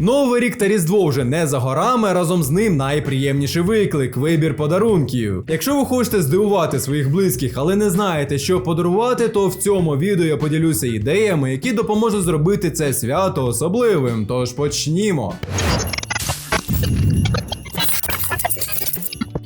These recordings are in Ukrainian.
Новий рік та Різдво вже не за горами, разом з ним найприємніший виклик вибір подарунків. Якщо ви хочете здивувати своїх близьких, але не знаєте, що подарувати, то в цьому відео я поділюся ідеями, які допоможуть зробити це свято особливим. Тож почнімо.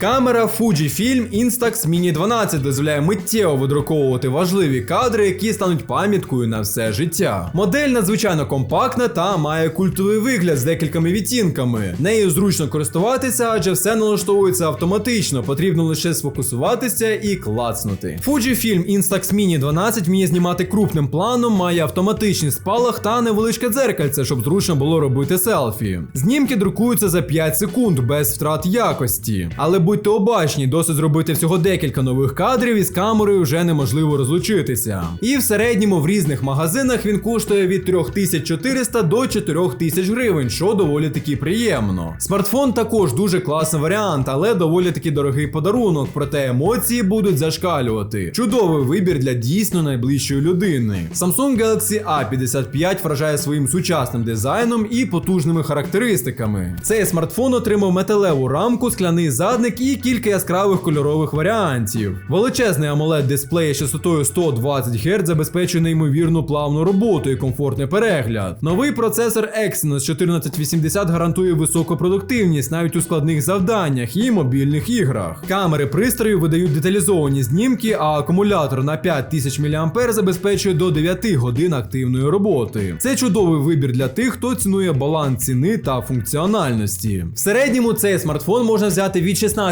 Камера Fujifilm Instax Mini 12 дозволяє миттєво видруковувати важливі кадри, які стануть пам'яткою на все життя. Модель надзвичайно компактна та має культовий вигляд з декількома відтінками. Нею зручно користуватися, адже все налаштовується автоматично, потрібно лише сфокусуватися і клацнути. Fujifilm Instax Mini 12 вміє знімати крупним планом, має автоматичний спалах та невеличке дзеркальце, щоб зручно було робити селфі. Знімки друкуються за 5 секунд без втрат якості. Але будьте обачні, досить зробити всього декілька нових кадрів і з камерою вже неможливо розлучитися. І в середньому в різних магазинах він коштує від 3400 до 4000 гривень, що доволі таки приємно. Смартфон також дуже класний варіант, але доволі таки дорогий подарунок, проте емоції будуть зашкалювати. Чудовий вибір для дійсно найближчої людини. Samsung Galaxy A55 вражає своїм сучасним дизайном і потужними характеристиками. Цей смартфон отримав металеву рамку, скляний задник і кілька яскравих кольорових варіантів. Величезний AMOLED дисплей з частотою 120 Гц забезпечує неймовірну плавну роботу і комфортний перегляд. Новий процесор Exynos 1480 гарантує високу продуктивність навіть у складних завданнях і мобільних іграх. Камери пристрою видають деталізовані знімки, а акумулятор на 5000 мАh забезпечує до 9 годин активної роботи. Це чудовий вибір для тих, хто цінує баланс ціни та функціональності. В середньому цей смартфон можна взяти від 16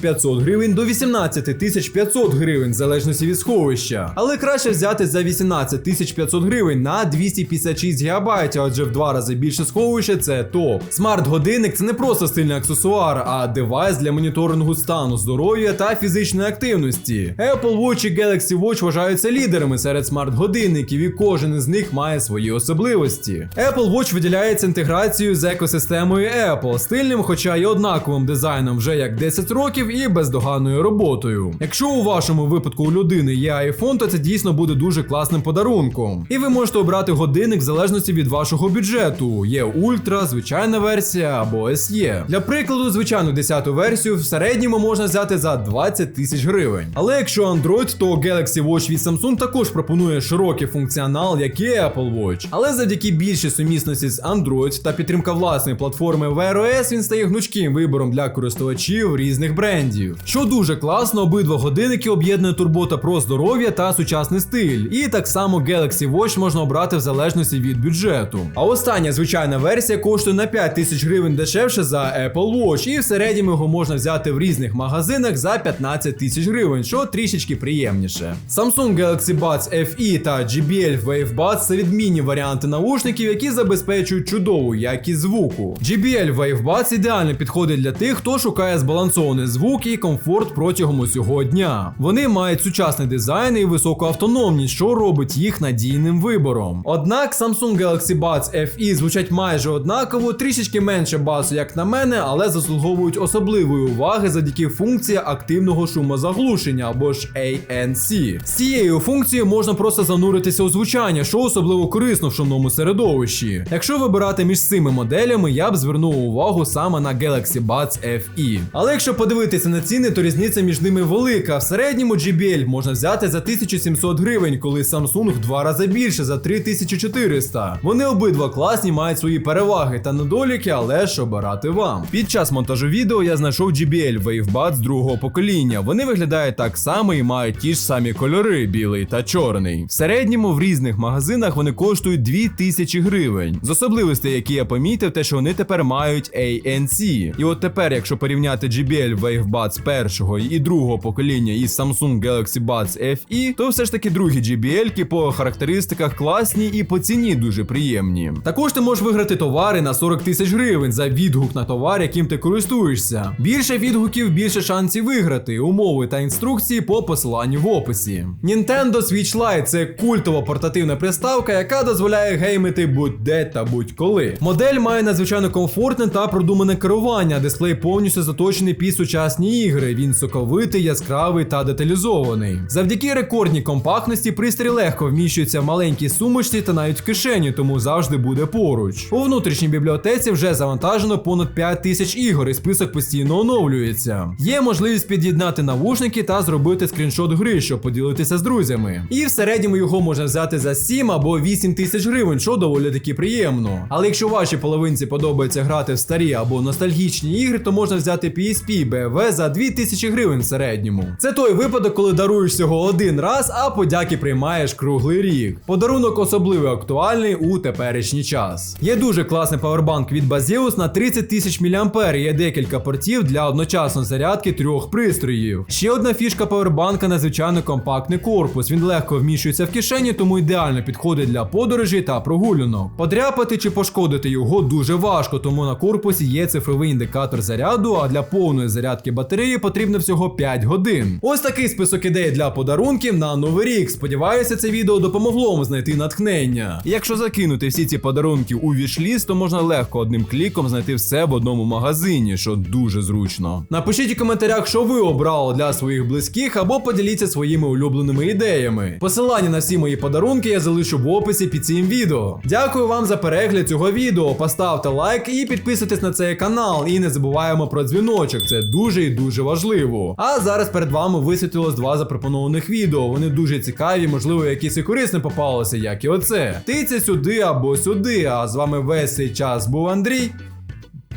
500 гривень до 18 500 гривень, в залежності від сховища. Але краще взяти за 18 500 гривень на 256 ГБ, адже в два рази більше сховища це топ. Смарт-годинник це не просто стильний аксесуар, а девайс для моніторингу стану здоров'я та фізичної активності. Apple Watch і Galaxy Watch вважаються лідерами серед смарт-годинників, і кожен із них має свої особливості. Apple Watch виділяється інтеграцією з екосистемою Apple, стильним, хоча й однаковим дизайном вже як 10 років і бездоганною роботою. Якщо у вашому випадку у людини є iPhone, то це дійсно буде дуже класним подарунком. І ви можете обрати годинник в залежності від вашого бюджету. Є ультра, звичайна версія або SE. Для прикладу, звичайну 10-ту версію в середньому можна взяти за 20 тисяч гривень. Але якщо Android, то Galaxy Watch від Samsung також пропонує широкий функціонал, як і Apple Watch. Але завдяки більшій сумісності з Android та підтримка власної платформи Wear OS, він стає гнучким вибором для користувачів різних брендів. Що дуже класно, обидва годинники об'єднує турбота про здоров'я та сучасний стиль. І так само Galaxy Watch можна обрати в залежності від бюджету. А остання звичайна версія коштує на 5 тисяч гривень дешевше за Apple Watch, і в середньому його можна взяти в різних магазинах за 15 тисяч гривень, що трішечки приємніше. Samsung Galaxy Buds FE та JBL Wave Buds це відмінні варіанти наушників, які забезпечують чудову якість звуку. JBL Wave Buds ідеально підходить для тих, хто шукає збалансований звук і комфорт протягом усього дня. Вони мають сучасний дизайн і високу автономність, що робить їх надійним вибором. Однак Samsung Galaxy Buds FE звучать майже однаково, трішечки менше басу, як на мене, але заслуговують особливої уваги завдяки функції активного шумозаглушення або ж ANC. З цією функцією можна просто зануритися у звучання, що особливо корисно в шумному середовищі. Якщо вибирати між цими моделями, я б звернув увагу саме на Galaxy Buds FE. Але якщо подивитися на ціни, то різниця між ними велика. В середньому JBL можна взяти за 1700 гривень, коли Samsung в два рази більше за 3400. Вони обидва класні, мають свої переваги та недоліки, але ж обирати вам. Під час монтажу відео я знайшов JBL WaveBuds другого покоління. Вони виглядають так само і мають ті ж самі кольори, білий та чорний. В середньому в різних магазинах вони коштують 2000 гривень. З особливостей, які я помітив, те, що вони тепер мають ANC. І от тепер, якщо порівняти JBL WaveBuds першого і другого покоління із Samsung Galaxy Buds FE, то все ж таки другі JBL по характеристиках класні і по ціні дуже приємні. Також ти можеш виграти товари на 40 тисяч гривень за відгук на товар, яким ти користуєшся. Більше відгуків, більше шансів виграти. Умови та інструкції по посиланню в описі. Nintendo Switch Lite це культова портативна приставка, яка дозволяє геймити будь-де та будь-коли. Модель має надзвичайно комфортне та продумане керування. Дисплей повністю заточений під сучасні ігри. Він соковитий, яскравий та деталізований. Завдяки рекордній компактності пристрій легко вміщується в маленькій сумочці та навіть в кишені, тому завжди буде поруч. У внутрішній бібліотеці вже завантажено понад 5 тисяч ігор, і список постійно оновлюється. Є можливість під'єднати навушники та зробити скріншот гри, щоб поділитися з друзями. І в середньому його можна взяти за 7 або 8 тисяч гривень, що доволі таки приємно. Але якщо вашій половинці подобається грати в старі або ностальгічні ігри, то можна взяти PSP BV за 2000 гривень в середньому. Це той випадок, коли даруєш всього один раз, а подяки приймаєш круглий рік. Подарунок особливо актуальний у теперішній час. Є дуже класний павербанк від Bazeus на 30 тисяч мА. Є декілька портів для одночасної зарядки трьох пристроїв. Ще одна фішка павербанка надзвичайно компактний корпус. Він легко вміщується в кишені, тому ідеально підходить для подорожей та прогулянок. Подряпати чи пошкодити його дуже важко, тому на корпусі є цифровий індикатор заряду, а для повної зарядки батареї потрібно всього 5 годин. Ось такий список ідей для подарунків на новий рік. Сподіваюся, це відео допомогло вам знайти натхнення. Якщо закинути всі ці подарунки у вішліст, то можна легко одним кліком знайти все в одному магазині, що дуже зручно. Напишіть у коментарях, що ви обрали для своїх близьких, або поділіться своїми улюбленими ідеями. Посилання на всі мої подарунки я залишу в описі під цим відео. Дякую вам за перегляд цього відео. Поставте лайк і підписуйтесь на цей канал. І не забуваємо про дзвіночок, це дуже і дуже важливо. А зараз перед вами висвітлилось два запропонованих відео. Вони дуже цікаві, можливо, якісь і корисне попалося, як і оце. Тиця сюди або сюди. А з вами весь цей час був Андрій.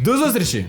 До зустрічі!